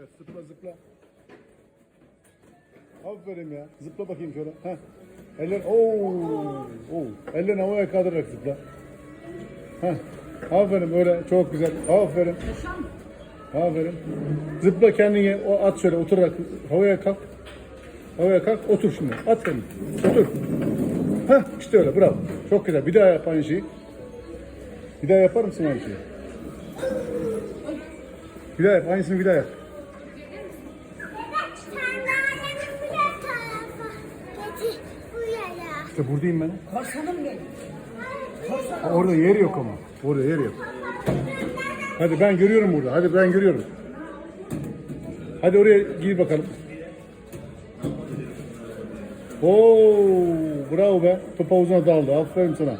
Evet zıpla zıpla. Aferin ya. Zıpla bakayım şöyle. Heh. Eller ooo. Oo. Ellerini havaya kaldırarak zıpla. Heh. Aferin öyle çok güzel. Aferin. Aferin. Zıpla kendini o at şöyle oturarak havaya kalk. Havaya kalk otur şimdi. At kendini. Otur. Heh işte öyle bravo. Çok güzel. Bir daha yap aynı şeyi. Bir daha yapar mısın aynı şeyi? Bir daha yap. Aynısını bir daha yap. İşte buradayım ben. Korsanım benim. Ha, Orada yer yok ama. Orada yer yok. Hadi ben görüyorum burada. Hadi ben görüyorum. Hadi oraya gir bakalım. Oo, bravo be. Top havuzuna daldı. Aferin sana.